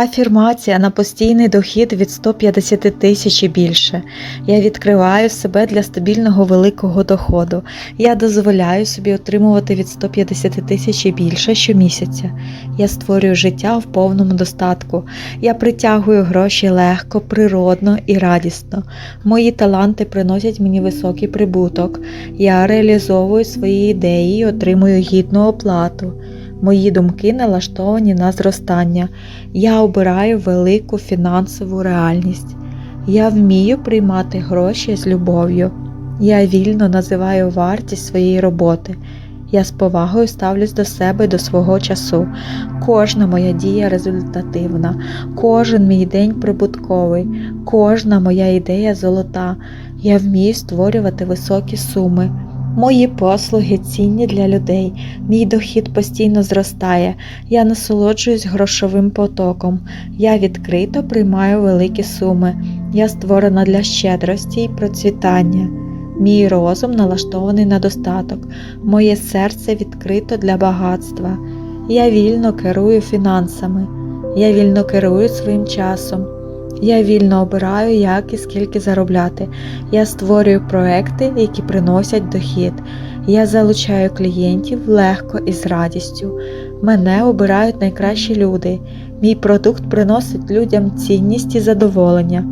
Афірмація на постійний дохід від 150 тисяч і більше. Я відкриваю себе для стабільного великого доходу. Я дозволяю собі отримувати від 150 тисяч і більше щомісяця. Я створюю життя в повному достатку. Я притягую гроші легко, природно і радісно. Мої таланти приносять мені високий прибуток. Я реалізовую свої ідеї і отримую гідну оплату. Мої думки налаштовані на зростання. Я обираю велику фінансову реальність. Я вмію приймати гроші з любов'ю. Я вільно називаю вартість своєї роботи. Я з повагою ставлюсь до себе і до свого часу. Кожна моя дія результативна, кожен мій день прибутковий, кожна моя ідея золота. Я вмію створювати високі суми. Мої послуги цінні для людей, мій дохід постійно зростає, я насолоджуюсь грошовим потоком, я відкрито приймаю великі суми, я створена для щедрості і процвітання. Мій розум налаштований на достаток, моє серце відкрито для багатства. Я вільно керую фінансами, я вільно керую своїм часом. Я вільно обираю, як і скільки заробляти. Я створюю проекти, які приносять дохід. Я залучаю клієнтів легко і з радістю. Мене обирають найкращі люди. Мій продукт приносить людям цінність і задоволення.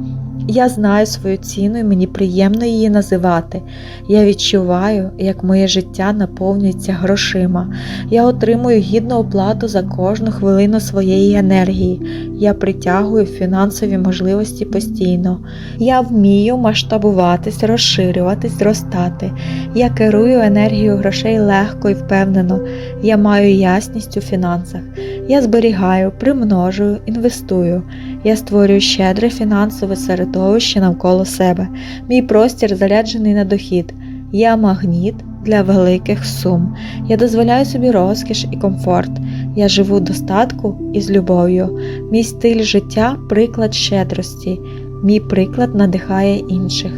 Я знаю свою ціну і мені приємно її називати. Я відчуваю, як моє життя наповнюється грошима. Я отримую гідну оплату за кожну хвилину своєї енергії. Я притягую фінансові можливості постійно. Я вмію масштабуватись, розширюватись, зростати. Я керую енергією грошей легко і впевнено. Я маю ясність у фінансах. Я зберігаю, примножую, інвестую. Я створюю щедре фінансове середовище навколо себе. Мій простір заряджений на дохід. Я магніт для великих сум. Я дозволяю собі розкіш і комфорт. Я живу достатку і з любов'ю. Мій стиль життя приклад щедрості. Мій приклад надихає інших.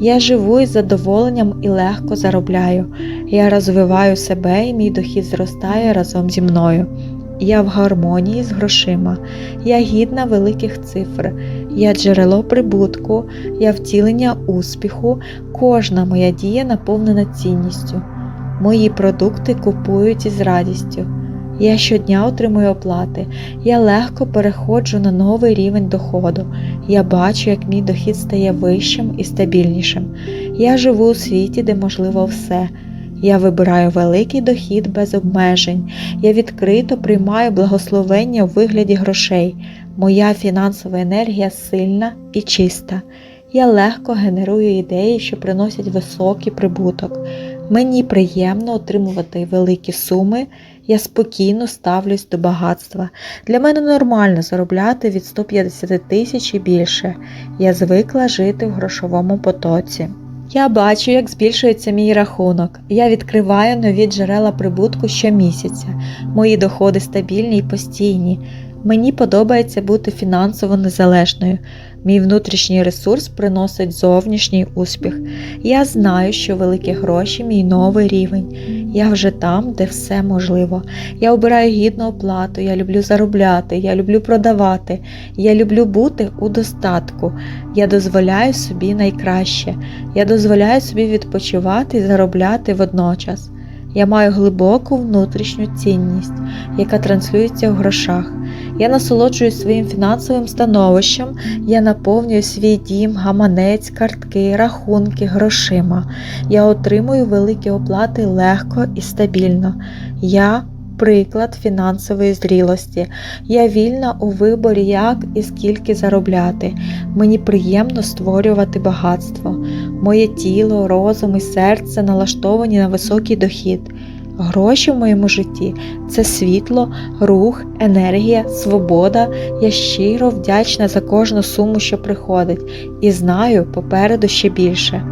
Я живу із задоволенням і легко заробляю. Я розвиваю себе і мій дохід зростає разом зі мною. Я в гармонії з грошима, я гідна великих цифр, я джерело прибутку, я втілення успіху, кожна моя дія наповнена цінністю. Мої продукти купують із радістю. Я щодня отримую оплати, я легко переходжу на новий рівень доходу. Я бачу, як мій дохід стає вищим і стабільнішим. Я живу у світі, де можливо все. Я вибираю великий дохід без обмежень. Я відкрито приймаю благословення у вигляді грошей. Моя фінансова енергія сильна і чиста. Я легко генерую ідеї, що приносять високий прибуток. Мені приємно отримувати великі суми, я спокійно ставлюсь до багатства. Для мене нормально заробляти від 150 тисяч і більше. Я звикла жити в грошовому потоці. Я бачу, як збільшується мій рахунок. Я відкриваю нові джерела прибутку щомісяця. Мої доходи стабільні і постійні. Мені подобається бути фінансово незалежною. Мій внутрішній ресурс приносить зовнішній успіх. Я знаю, що великі гроші мій новий рівень. Я вже там, де все можливо. Я обираю гідну оплату, я люблю заробляти, я люблю продавати, я люблю бути у достатку. Я дозволяю собі найкраще. Я дозволяю собі відпочивати і заробляти водночас. Я маю глибоку внутрішню цінність, яка транслюється в грошах. Я насолоджуюсь своїм фінансовим становищем, я наповнюю свій дім, гаманець, картки, рахунки, грошима. Я отримую великі оплати легко і стабільно. Я приклад фінансової зрілості. Я вільна у виборі, як і скільки заробляти. Мені приємно створювати багатство. Моє тіло, розум і серце налаштовані на високий дохід. Гроші в моєму житті це світло, рух, енергія, свобода. Я щиро вдячна за кожну суму, що приходить, і знаю попереду ще більше.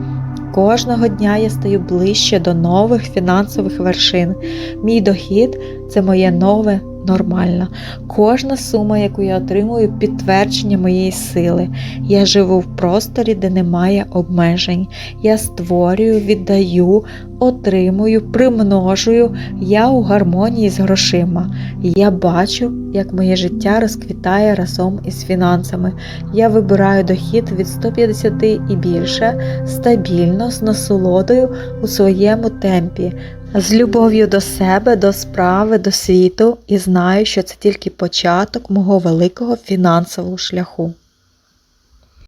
Кожного дня я стаю ближче до нових фінансових вершин. Мій дохід це моє нове нормальна. Кожна сума, яку я отримую, підтвердження моєї сили. Я живу в просторі, де немає обмежень. Я створюю, віддаю, отримую, примножую. Я у гармонії з грошима. Я бачу, як моє життя розквітає разом із фінансами. Я вибираю дохід від 150 і більше стабільно, з насолодою у своєму темпі, з любов'ю до себе, до справи, до світу і знаю, що це тільки початок мого великого фінансового шляху.